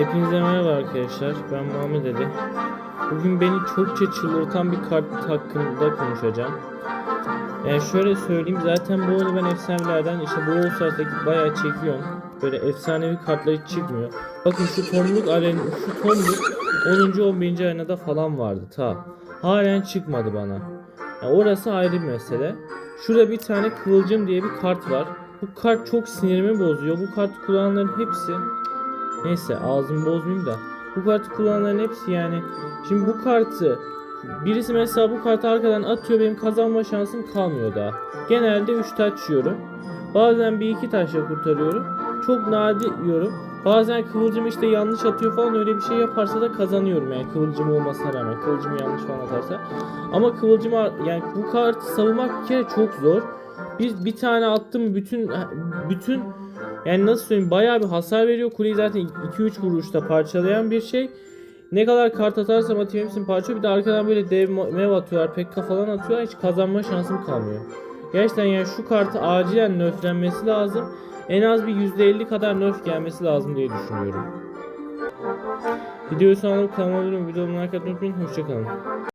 Hepinize merhaba arkadaşlar. Ben Muhammed Ali. Bugün beni çokça çıldırtan bir kart hakkında konuşacağım. Yani şöyle söyleyeyim zaten bu oyunu ben efsanelerden işte Brawl Stars'taki bayağı çekiyorum. Böyle efsanevi kartlar hiç çıkmıyor. Bakın şu tomruk aren şu tomruk 10. 11. arenada falan vardı ta. Halen çıkmadı bana. Yani orası ayrı bir mesele. Şurada bir tane kıvılcım diye bir kart var. Bu kart çok sinirimi bozuyor. Bu kartı kullananların hepsi Neyse ağzımı bozmayayım da. Bu kartı kullananların hepsi yani. Şimdi bu kartı birisi mesela bu kartı arkadan atıyor benim kazanma şansım kalmıyor daha. Genelde 3 taç yiyorum. Bazen bir iki taşla kurtarıyorum. Çok nadir yiyorum. Bazen kıvılcım işte yanlış atıyor falan öyle bir şey yaparsa da kazanıyorum yani kıvılcım olmasına rağmen kıvılcım yanlış falan atarsa. Ama kıvılcım yani bu kartı savunmak bir kere çok zor. Bir, bir tane attım bütün bütün yani nasıl söyleyeyim bayağı bir hasar veriyor. Kuleyi zaten 2-3 vuruşta parçalayan bir şey. Ne kadar kart atarsam atayım hepsini parçalıyor. Bir de arkadan böyle dev mev atıyorlar. Pekka falan atıyorlar. Hiç kazanma şansım kalmıyor. Gerçekten yani şu kartı acilen nerflenmesi lazım. En az bir %50 kadar nerf gelmesi lazım diye düşünüyorum. Videoyu sonlandırıp kanalıma abone olmayı, videomu like atmayı unutmayın. Hoşçakalın.